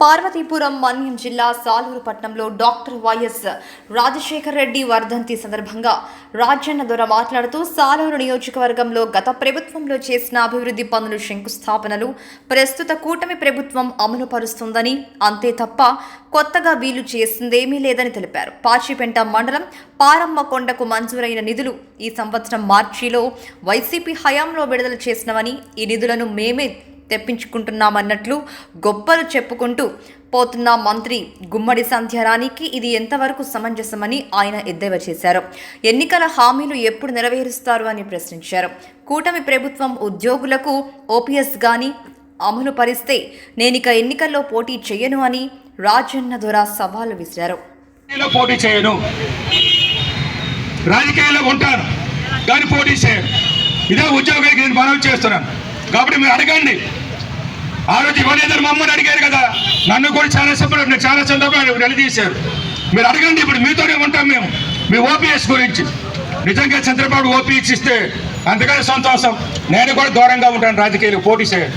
పార్వతీపురం మన్యం జిల్లా సాలూరు పట్టణంలో doctor YS Rajasekhara Reddy వర్ధంతి సందర్భంగా రాజన్న దొర మాట్లాడుతూ సాలూరు నియోజకవర్గంలో గత ప్రభుత్వంలో చేసిన అభివృద్ధి పనులు శంకుస్థాపనలు ప్రస్తుత కూటమి ప్రభుత్వం అమలు పరుస్తుందని అంతే తప్ప కొత్తగా వీలు చేసిందేమీ లేదని తెలిపారు. పాచిపెంట మండలం పారమ్మ కొండకు మంజూరైన నిధులు ఈ సంవత్సరం మార్చిలో వైసీపీ హయాంలో విడుదల చేసినవని ఈ నిధులను మేమే తెప్పించుకుంటున్నామన్నట్లు గొప్పలు చెప్పుకుంటూ పోతున్న మంత్రి గుమ్మడి సంధ్యారానికి ఇది ఎంతవరకు సమంజసమని ఆయన ఎద్దేవా చేశారు. ఎన్నికల హామీలు ఎప్పుడు నెరవేరుస్తారు అని ప్రశ్నించారు. కూటమి ప్రభుత్వం ఉద్యోగులకు ఓపీఎస్ గాని అమలు పరిస్తే నేనిక ఎన్నికల్లో పోటీ చేయను అని రాజన్న దొర సవాలు విసిరారు. పోటీ చేయను. రాజకీయాల్లో ఉంటాను. కానీ పోటీ చేయను. ఇదే ఉద్యోగానికి నేను మనవి చేస్తున్నాను. కాబట్టి మీరు అడగండి. ఆ రోజు ఇవ్వలేదని మమ్మల్ని అడిగారు కదా. నన్ను కూడా చాలా సందర్భాలు చాలా సందర్భాలు నిలదీశారు. మీరు అడగండి ఇప్పుడు మీతోనే ఉంటాం మేము. మీ ఓపీఎస్ గురించి. నిజంగా చంద్రబాబు ఓపీఎస్ ఇస్తే అంతకన్నా సంతోషం. నేను కూడా దూరంగా ఉంటాను రాజకీయాలు పోటీ చేయాలి.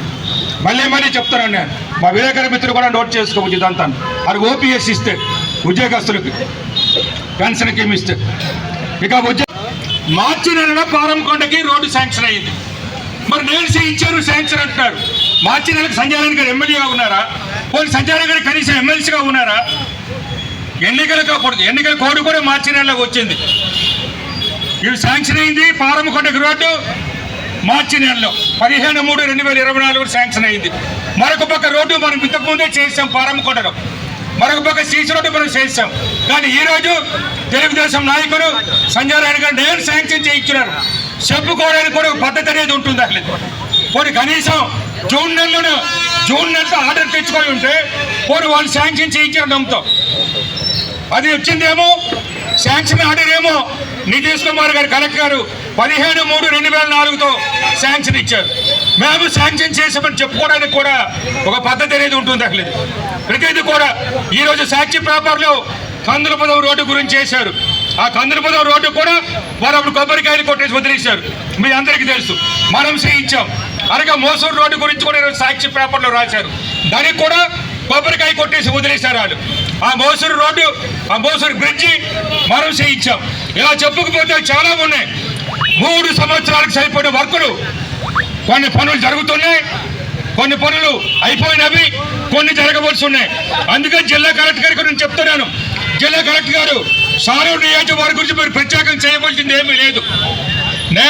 మళ్ళీ మళ్ళీ చెప్తున్నాను నేను. మా విలేకరి మిత్రులు కూడా నోట్ చేసుకోవచ్చు ఇదంతా. అది ఓపీఎస్ ఇస్తే ఉద్యోగస్తులకి పెన్షన్ స్కీమ్ ఇస్తే. ఇక ఉద్యోగ మార్చి నెలలో పారంకొండకి రోడ్డు శాంక్షన్ అయ్యింది మరి నేను చేయించారు శాంక్షన్ అంటున్నారు. మార్చి నెలకు సంజయ్ గారు ఎమ్మెల్యేగా ఉన్నారా? పోనీ సంజయ్ గారు కనీసం ఎమ్మెల్సీగా ఉన్నారా? ఎన్నికలకు అప్పుడు ఎన్నికల కోడ్ కూడా మార్చి నెలలో వచ్చింది. ఇది శాంక్షన్ అయింది పారంకొండకి రోడ్డు మార్చి నెలలో. పదిహేను మూడు రెండు వేల ఇరవై నాలుగు శాంక్షన్ అయింది. మరొక పక్క రోడ్డు మనం ఇంతకుముందే చేసాం పారమకొండలో. మరొక పక్క సీసీ రోడ్డు మనం చేసాం కానీ ఈ రోజు తెలుగుదేశం నాయకులు సంజయ్ రాయణ గారు నేను శాంక్షన్ చేయించున్నారు చెప్పుకోవడానికి కూడా పద్ధతి అనేది ఉంటుంది అసలు పోనీ కనీసం జూన్ నెలలో జూన్ నెలతో ఆర్డర్ తెచ్చుకొని ఉంటే పోరు వాళ్ళు శాంక్షన్ చేయించారు నమ్ముతాం. అది వచ్చిందేమో శాంక్షన్ ఆర్డర్ ఏమో నితీష్ కుమార్ గారు కలెక్టర్ గారు పదిహేను మూడు రెండు వేల నాలుగుతో శాంక్షన్ ఇచ్చారు. మేము శాంక్షన్ చేసామని చెప్పుకోవడానికి కూడా ఒక పద్ధతి అనేది ఉంటుంది అసలు ప్రతిదీ కూడా ఈరోజు సాక్షి పేపర్లో కందులపదం రోడ్డు గురించి చేశారు. ఆ కందులపదం రోడ్డు కూడా వారు అప్పుడు కొబ్బరికాయలు కొట్టేసి వదిలేశారు. మీ అందరికీ తెలుసు. మనం చేయించాం. అలాగే మోసూరు రోడ్డు గురించి కూడా ఈరోజు సాక్షి పేపర్లో రాశారు. దానికి కూడా కొబ్బరికాయ కొట్టేసి వదిలేశారు వాళ్ళు. ఆ మోసూరు రోడ్డు ఆ మోసూరు బ్రిడ్జి మనం చేయించాం. ఇలా చెప్పుకపోతే చాలా ఉన్నాయి. మూడు సంవత్సరాలకు సరిపడిన వర్కులు. కొన్ని పనులు జరుగుతున్నాయి కొన్ని పనులు అయిపోయినవి కొన్ని జరగవలసి ఉన్నాయి. అందుకని జిల్లా కలెక్టర్ గారికి నేను చెప్తున్నాను. జిల్లా కలెక్టర్ గారు సారూరు నియోజకవర్గం గురించి మీరు ప్రత్యేకం చేయవలసింది ఏమీ లేదు.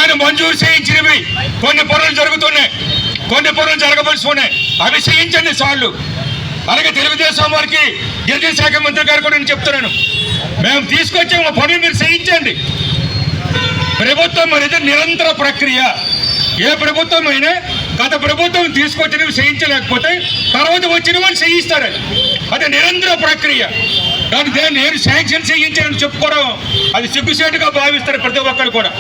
నేను మంజూరు చేయించినవి. కొన్ని పనులు జరుగుతున్నాయి. కొన్ని పనులు జరగవలసి ఉన్నాయి అవి చేయించండి సార్లు. అలాగే తెలుగుదేశం వారికి గిరిజన శాఖ మంత్రి గారు కూడా నేను చెప్తున్నాను. మేము తీసుకొచ్చే మా పనులు మీరు చేయించండి. ప్రభుత్వం అనేది నిరంతర ప్రక్రియ. ఏ ప్రభుత్వం అయినా గత ప్రభుత్వం తీసుకొచ్చినవి చేయించలేకపోతే తర్వాత వచ్చిన వాళ్ళు చేయిస్తారు అది. నిరంతర ప్రక్రియ. కానీ దాన్ని నేను శాంక్షన్ చేయించానని చెప్పుకోవడం అది సిగ్గుసేటుగా భావిస్తారు ప్రతి ఒక్కరు కూడా.